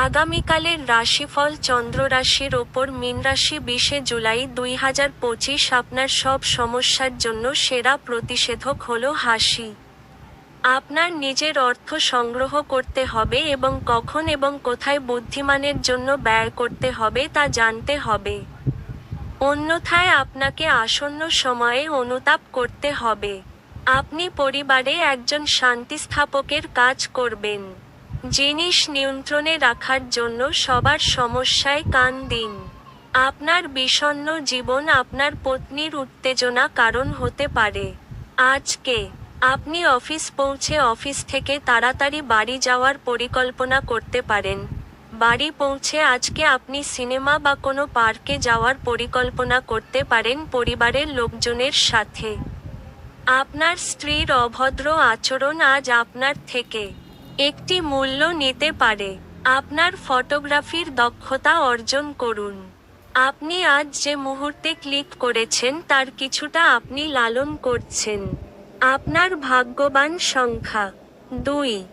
আগামীকালের রাশিফল চন্দ্র রাশির ওপর মীন রাশি বিশে জুলাই দুই হাজার পঁচিশ আপনার সব সমস্যার জন্য সেরা প্রতিষেধক হল হাসি। আপনার নিজের অর্থ সংগ্রহ করতে হবে এবং কখন এবং কোথায় বুদ্ধিমানের জন্য ব্যয় করতে হবে তা জানতে হবে। অন্যথায় আপনাকে আসন্ন সময়ে অনুতাপ করতে হবে। আপনি পরিবারে একজন শান্তিস্থাপকের কাজ করবেন। জিনিস নিয়ন্ত্রণে রাখার জন্য সবার সমস্যায় কান দিন। আপনার বিষণ্ণ জীবন আপনার পত্নীর উত্তেজনা কারণ হতে পারে। আজকে, আপনি অফিস পৌঁছে অফিস থেকে তাড়াতাড়ি বাড়ি যাওয়ার পরিকল্পনা করতে পারেন। বাড়ি পৌঁছে আজকে আপনি সিনেমা বা কোনো পার্কে যাওয়ার পরিকল্পনা করতে পারেন পরিবারের লোকজনের সাথে। আপনার স্ত্রীর অভদ্র আচরণ আজ আপনার থেকে একটি মূল্য নিতে পারে। আপনার ফটোগ্রাফির দক্ষতা অর্জন করুন। আপনি আজ যে মুহূর্তে ক্লিক করেছেন তার কিছুটা আপনি লালন করছেন। আপনার ভাগ্যবান সংখ্যা। দুই